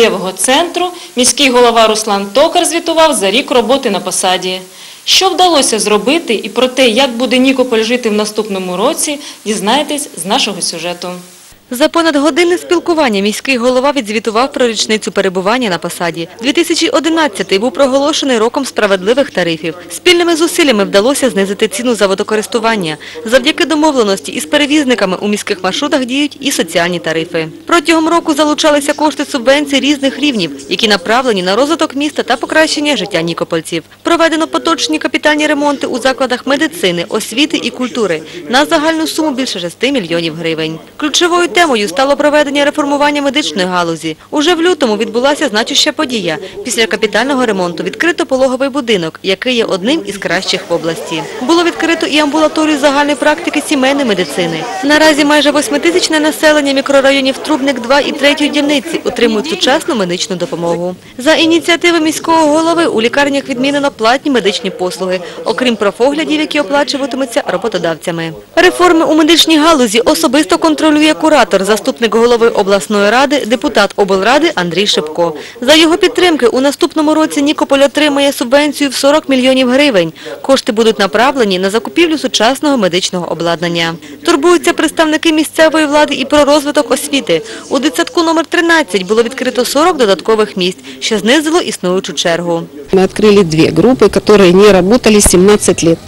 Лєвого центру міський голова Руслан Токар звітував за рік роботи на посаді. Що вдалося зробити і про те, як буде Нікополь жити в наступному році, дізнаєтесь з нашого сюжету. За понад годинне спілкування міський голова відзвітував про річницю перебування на посаді. 2011-й був проголошений роком справедливих тарифів. Спільними зусиллями вдалося знизити ціну за водокористування. Завдяки домовленості із перевізниками у міських маршрутах діють і соціальні тарифи. Протягом року залучалися кошти субвенцій різних рівнів, які направлені на розвиток міста та покращення життя нікопольців. Проведено поточні капітальні ремонти у закладах медицини, освіти і культури на загальну суму більше 6 мільйонів гривень. Ключовою темою стало проведення реформування медичної галузі. Уже в лютому відбулася значуща подія. Після капітального ремонту відкрито пологовий будинок, який є одним із кращих в області. Було відкрито і амбулаторію загальної практики сімейної медицини. Наразі майже восьмитисячне населення мікрорайонів Трубник 2 і 3 дільниці отримують сучасну медичну допомогу. За ініціативи міського голови у лікарнях відмінено платні медичні послуги, окрім профоглядів, які оплачуватимуться роботодавцями. Реформи у медичній галузі особисто контролює куратор, заступник голови обласної ради, депутат облради Андрій Шипко. За його підтримки у наступному році Нікополь отримає субвенцію в 40 мільйонів гривень. Кошти будуть направлені на закупівлю сучасного медичного обладнання. Турбуються представники місцевої влади і про розвиток освіти. У дитсадку номер 13 було відкрито 40 додаткових місць, що знизило існуючу чергу. Мы открыли две группы, которые не работали 17 лет.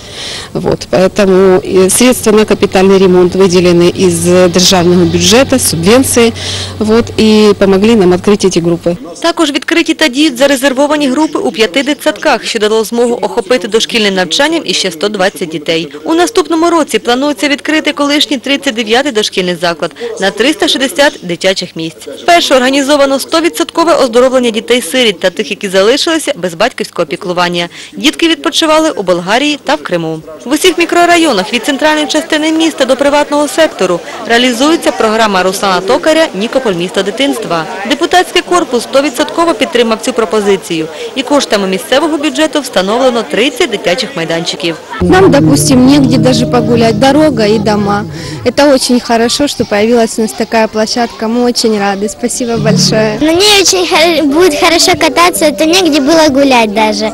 Вот, поэтому э, средства на капитальный ремонт выделены из э, державного бюджета, субвенции, вот, и помогли нам открыть эти группы. Також відкриті та діють зарезервовані групи у п'яти дитсадках, що дало змогу охопити дошкільним навчанням іще 120 дітей. У наступному році планується відкрити колишній 39-й дошкільний заклад на 360 дитячих місць. Вперше організовано 100% оздоровлення дітей-сиріт та тих, які залишилися без батьківського піклування. Дітки відпочивали у Болгарії та в Криму. В усіх мікрорайонах від центральної частини міста до приватного сектору реалізується програма Руслана Токаря «Нікополь – місто дитинства». Депутатський корпус 100% підтримав цю пропозицію і коштами місцевого бюджету встановлено 30 дитячих майданчиків. Нам, допустим, негде даже погулять, дорога и дома. Это очень хорошо, что появилась у нас такая площадка. Мы очень рады. Спасибо большое. На ней очень хор- будет хорошо кататься, это негде было гулять даже.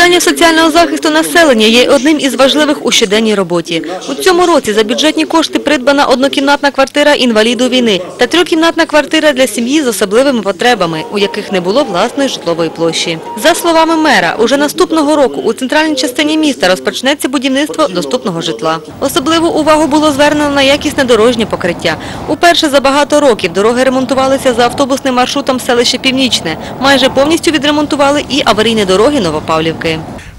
Питання соціального захисту населення є одним із важливих у щоденній роботі. У цьому році за бюджетні кошти придбана однокімнатна квартира інваліду війни та трьохкімнатна квартира для сім'ї з особливими потребами, у яких не було власної житлової площі. За словами мера, уже наступного року у центральній частині міста розпочнеться будівництво доступного житла. Особливу увагу було звернено на якісне дорожнє покриття. Уперше за багато років дороги ремонтувалися за автобусним маршрутом селище Північне. Майже повністю відремонтували і аварійні дороги Новопавлівки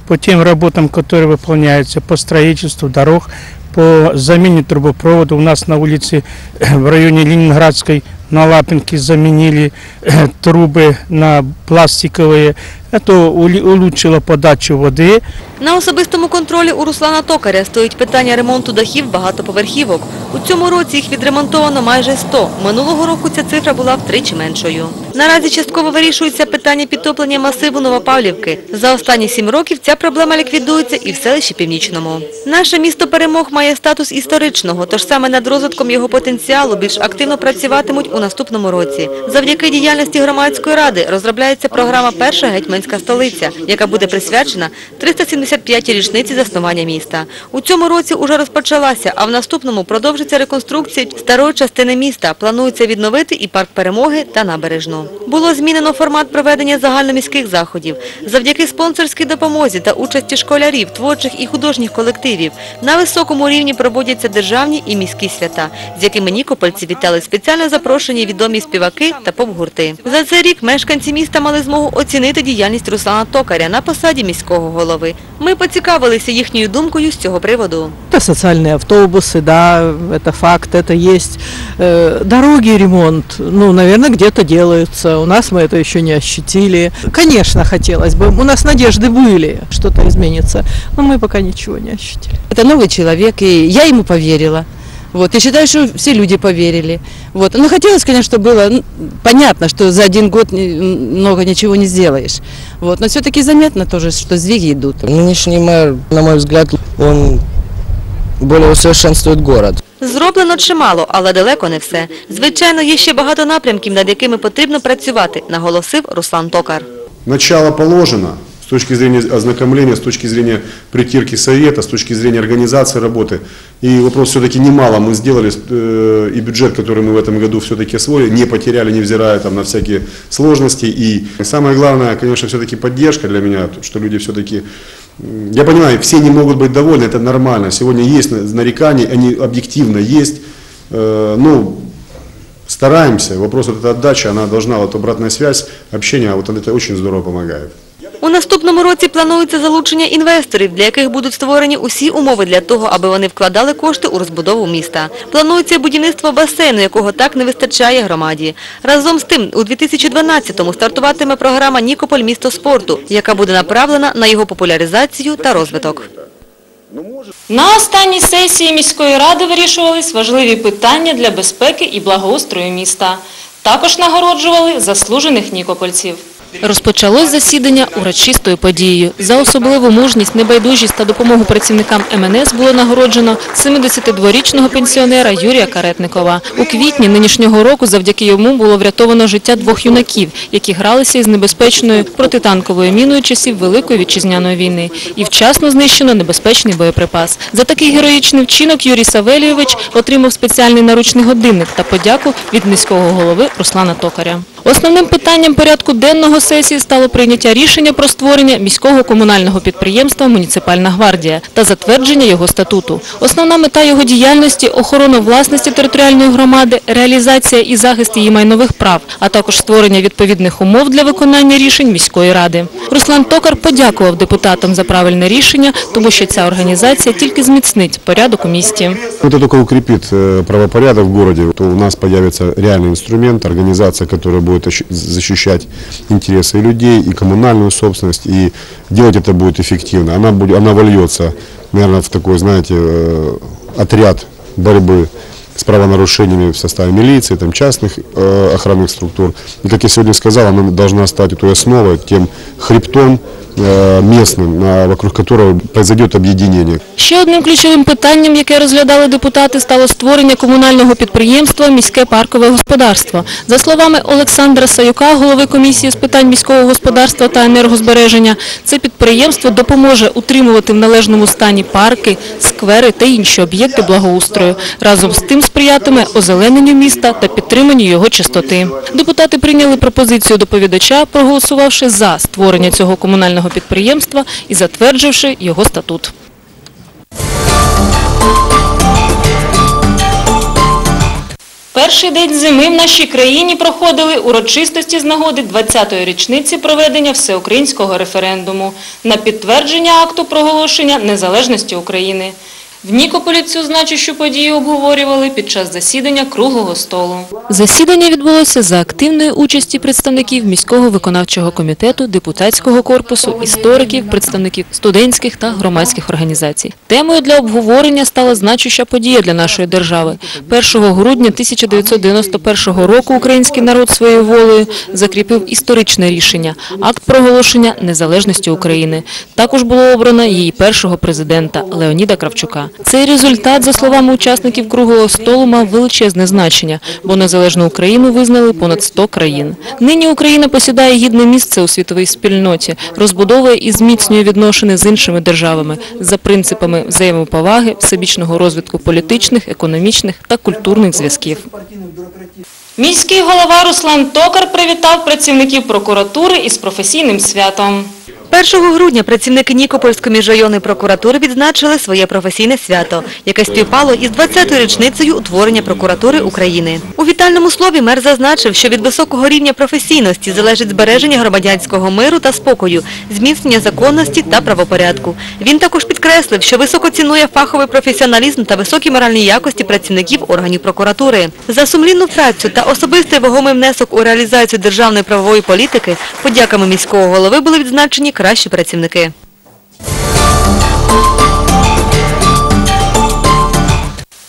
по тем работам, которые выполняются по строительству дорог, по замене трубопровода. У нас на улице э, в районе Ленинградской на Лапинке заменили э, трубы на пластиковые. Ули- улучшило подачу воды. На особистому контролі у Руслана Токаря стоїть питання ремонту дахів багатоповерхівок. У цьому році їх відремонтовано майже 100. Минулого року ця цифра була втричі меншою. Наразі частково вирішується питання підтоплення масиву Новопавлівки. За останні сім років ця проблема ліквідується і в селищі Північному. Наше місто перемог має статус історичного, тож саме над розвитком його потенціалу більш активно працюватимуть у наступному році. Завдяки діяльності громадської ради розробляється програма Перша гетьманська столиця, яка буде присвячена 375-й річниці заснування міста. У цьому році уже розпочалася, а в наступному продовжиться реконструкція старої частини міста. Планується відновити і парк перемоги та набережну. Було змінено формат проведення загальноміських заходів. Завдяки спонсорській допомозі та участі школярів, творчих і художніх колективів на високому рівні проводяться державні і міські свята, з якими нікопольці вітали спеціально запрошені відомі співаки та поп-гурти. За цей рік мешканці міста мали змогу оцінити діяльність Руслана Токаря на посаді міського голови. Ми поцікавилися їхньою думкою з цього приводу. Это социальные автобусы, да, это факт, это есть. Э, Дороги, ремонт, ну, наверное, где-то делаются. У нас мы это еще не ощутили. Конечно, хотелось бы. У нас надежды были, что-то изменится, но мы пока ничего не ощутили. Это новый человек, и я ему поверила. Вот, и считаю, что все люди поверили. Вот. Но хотелось, конечно, чтобы было ну, понятно, что за один год не- много ничего не сделаешь. Вот. Но все-таки заметно тоже, что сдвиги идут. Нынешний мэр, на мой взгляд, он более усовершенствует город. Зроблено чимало, але далеко не все. Звичайно, є ще багато напрямків, над якими потрібно працювати, наголосив Руслан Токар. Начало положено с Точки зрения ознакомления, с точки зрения притирки совета, с точки зрения организации работы. И вопрос все-таки немало мы сделали, э, и бюджет, который мы в этом году все-таки освоили, не потеряли, невзирая там, на всякие сложности. И самое главное, конечно, все-таки поддержка для меня, что люди все-таки я понимаю, все не могут быть довольны, это нормально. Сегодня есть на- нарекания, они объективно есть. Э, Ну, стараемся. Вопрос вот эта отдача, она должна, вот обратная связь, общение, вот это очень здорово помогает. У наступному році планується залучення інвесторів, для яких будуть створені усі умови для того, аби вони вкладали кошти у розбудову міста. Планується будівництво басейну, якого так не вистачає громаді. Разом з тим, у 2012-му стартуватиме програма «Нікополь. Місто спорту», яка буде направлена на його популяризацію та розвиток. На останній сесії міської ради вирішувались важливі питання для безпеки і благоустрою міста. Також нагороджували заслужених нікопольців. Розпочалось засідання урочистою подією. За особливу мужність, небайдужість та допомогу працівникам МНС було нагороджено 72-річного пенсіонера Юрія Каретникова. У квітні нинішнього року завдяки йому було врятовано життя двох юнаків, які гралися із небезпечною протитанковою міною часів Великої вітчизняної війни. І вчасно знищено небезпечний боєприпас. За такий героїчний вчинок Юрій Савелійович отримав спеціальний наручний годинник та подяку від міського голови Руслана Токаря. Основним питанням порядку денного сесії стало прийняття рішення про створення міського комунального підприємства «Муніципальна гвардія» та затвердження його статуту. Основна мета його діяльності – охорона власності територіальної громади, реалізація і захист її майнових прав, а також створення відповідних умов для виконання рішень міської ради. Руслан Токар подякував депутатам за правильне рішення, тому що ця організація тільки зміцнить порядок у місті. Это только укрепит э, правопорядок в городе, то у нас появится реальный инструмент, организация, которая будет защищать интересы людей, и коммунальную собственность, и делать это будет эффективно. Она, будет, она вольется, наверное, в такой, знаете, э, отряд борьбы с правонарушениями в составе милиции, там, частных э, охранных структур. И, как я сегодня сказал, она должна стать той основой, тем хребтом местным, вокруг которого произойдет объединение. Ще одним ключовим питанням, яке розглядали депутати, стало створення комунального підприємства «Міське паркове господарство». За словами Олександра Саюка, голови комісії з питань міського господарства та енергозбереження, це підприємство допоможе утримувати в належному стані парки, сквери та інші об'єкти благоустрою. Разом з тим сприятиме озелененню міста та підтриманню його чистоти. Депутати прийняли пропозицію доповідача, проголосувавши за створення цього комунального підприємства і затвердживши його статут. Перший день зими в нашій країні проходили урочистості з нагоди 20-ї річниці проведення всеукраїнського референдуму на підтвердження акту проголошення незалежності України. В Нікополі цю значущу подію обговорювали під час засідання круглого столу. Засідання відбулося за активної участі представників міського виконавчого комітету, депутатського корпусу, істориків, представників студентських та громадських організацій. Темою для обговорення стала значуща подія для нашої держави. 1 грудня 1991 року український народ своєю волею закріпив історичне рішення – акт проголошення незалежності України. Також було обрано її першого президента Леоніда Кравчука. Цей результат, за словами учасників круглого столу, мав величезне значення, бо незалежну Україну визнали понад 100 країн. Нині Україна посідає гідне місце у світовій спільноті, розбудовує і зміцнює відношення з іншими державами за принципами взаємоповаги, всебічного розвитку політичних, економічних та культурних зв'язків. Міський голова Руслан Токар привітав працівників прокуратури із професійним святом. 1 грудня працівники Нікопольської міжрайонної прокуратури відзначили своє професійне свято, яке співпало із 20-ю річницею утворення прокуратури України. У вітальному слові мер зазначив, що від високого рівня професійності залежить збереження громадянського миру та спокою, зміцнення законності та правопорядку. Він також підкреслив, що високо цінує фаховий професіоналізм та високі моральні якості працівників органів прокуратури. За сумлінну працю та особистий вагомий внесок у реалізацію державної правової політики подяками міського голови були відзначені кращі працівники.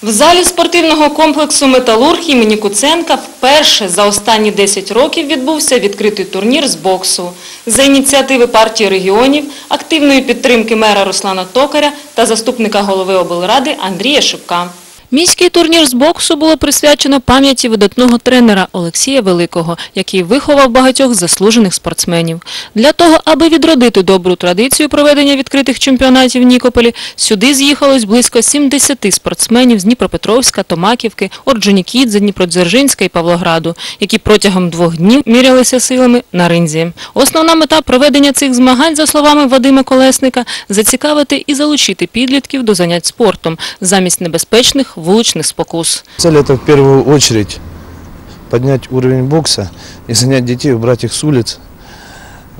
В залі спортивного комплексу «Металург» імені Куценка вперше за останні 10 років відбувся відкритий турнір з боксу. За ініціативи партії регіонів, активної підтримки мера Руслана Токаря та заступника голови облради Андрія Шипка. Міський турнір з боксу було присвячено пам'яті видатного тренера Олексія Великого, який виховав багатьох заслужених спортсменів. Для того, аби відродити добру традицію проведення відкритих чемпіонатів в Нікополі, сюди з'їхалось близько 70 спортсменів з Дніпропетровська, Томаківки, Орджонікідзе, Дніпродзержинська і Павлограду, які протягом двох днів мірялися силами на ринзі. Основна мета проведення цих змагань, за словами Вадима Колесника, зацікавити і залучити підлітків до занять спортом замість небезпечних вуличних спокус. Цель это в первую очередь поднять уровень бокса и занять детей, убрать их с улиц,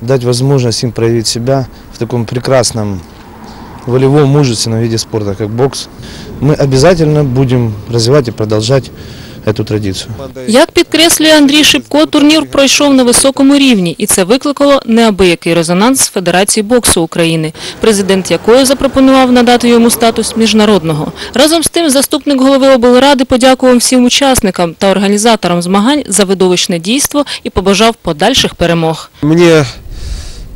дать возможность им проявить себя в таком прекрасном волевом, мужественном виде спорта, как бокс. Мы обязательно будем развивать и продолжать эту традицию. Як підкреслює Андрій Шипко, турнір пройшов на високому рівні, і це викликало неабиякий резонанс з Федерації боксу України, президент якої запропонував надати йому статус міжнародного. Разом з тим, заступник голови облради подякував всім учасникам та організаторам змагань за видовищне дійство і побажав подальших перемог. Мне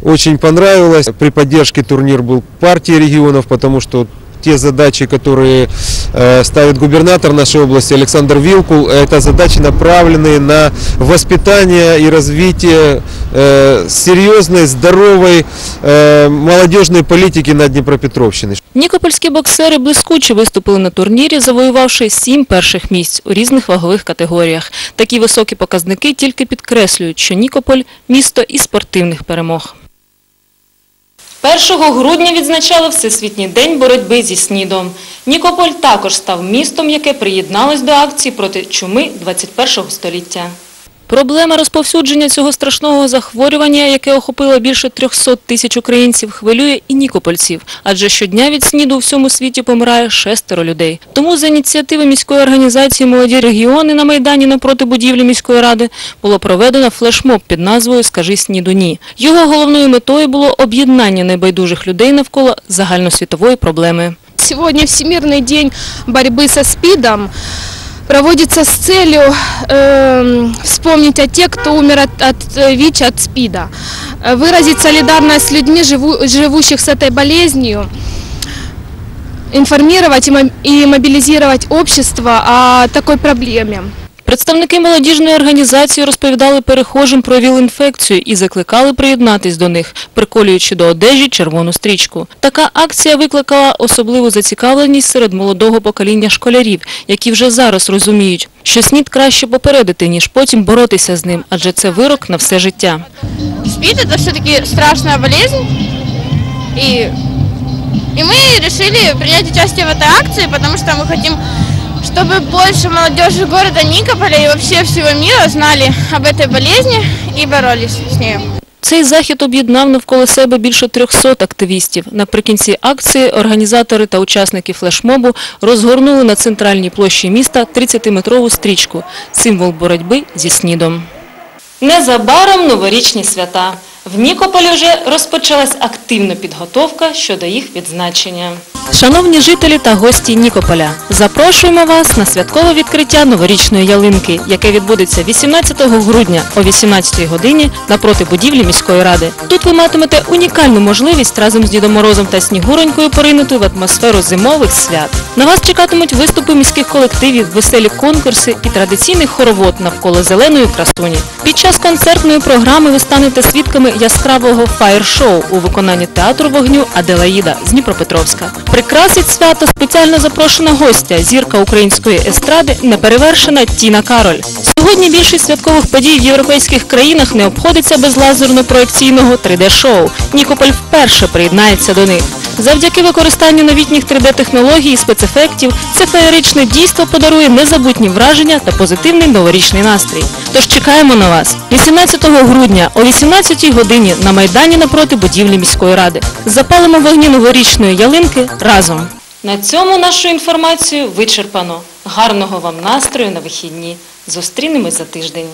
очень понравилось. При поддержке турнир был партии регионов, потому что те задачи, которые э, ставит губернатор нашей области Александр Вилкул, это задачи, направленные на воспитание и развитие э, серьезной, здоровой э, молодежной политики на Днепропетровщине. Нікопольські боксери блискуче виступили на турнірі, завоювавши сім перших місць у різних вагових категоріях. Такі високі показники тільки підкреслюють, що Нікополь – місто і спортивних перемог. 1 грудня відзначали Всесвітній день боротьби зі СНІДом. Нікополь також став містом, яке приєдналось до акції проти чуми 21 століття. Проблема розповсюдження цього страшного захворювання, яке охопило більше 300 тисяч українців, хвилює і нікопольців, адже щодня від СНІДу у всьому світі помирає шестеро людей. Тому за ініціативи міської організації «Молоді регіони» на Майдані напроти будівлі міської ради було проведено флешмоб під назвою «Скажи СНІДу ні». Його головною метою було об'єднання найбайдужих людей навколо загальносвітової проблеми. Сегодня Всемирный день борьбы со СПИДом проводится с целью эм, вспомнить о тех, кто умер от, от э, ВИЧ, от СПИДа, Э, выразить солидарность с людьми, живу- живущих с этой болезнью, информировать и мо- и мобилизировать общество о такой проблеме. Представники молодіжної організації розповідали перехожим про ВІЛ-інфекцію і закликали приєднатись до них, приколюючи до одежі червону стрічку. Така акція викликала особливу зацікавленість серед молодого покоління школярів, які вже зараз розуміють, що СНІД краще попередити, ніж потім боротися з ним, адже це вирок на все життя. СПИД это все-таки страшная болезнь, и, и мы решили принять участие в этой акции, потому что мы хотим, чтобы больше молодежи города Никополя и вообще всего мира знали об этой болезни и боролись с ней. Цей захід об'єднав навколо себе більше 300 активістів. Наприкінці акції організатори та учасники флешмобу розгорнули на центральній площі міста 30-метрову стрічку – символ боротьби зі СНІДом. Незабаром новорічні свята. В Нікополі вже розпочалась активна підготовка щодо їх відзначення. Шановні жителі та гості Нікополя, запрошуємо вас на святкове відкриття новорічної ялинки, яке відбудеться 18 грудня о 18 годині напроти будівлі міської ради. Тут ви матимете унікальну можливість разом з Дідом Морозом та Снігуронькою поринути в атмосферу зимових свят. На вас чекатимуть виступи міських колективів, веселі конкурси і традиційний хоровод навколо зеленої красуні. Під час концертної програми ви станете свідками яскравого фаєр-шоу у виконанні театру вогню Аделаїда з Дніпропетровська. Прикрасить свято спеціально запрошена гостя, зірка української естради, неперевершена Тіна Кароль. Сьогодні більшість святкових подій в європейських країнах не обходиться без лазерно-проекційного 3D-шоу. Нікополь вперше приєднається до них. Завдяки використанню новітніх 3D-технологій і спецефектів це феєричне дійство подарує незабутні враження та позитивний новорічний настрій. Тож чекаємо на вас 18 грудня о 18 годині на Майдані напроти будівлі міської ради. Запалимо вогні новорічної ялинки разом. На цьому нашу інформацію вичерпано. Гарного вам настрою на вихідні. Зустрінемось за тиждень.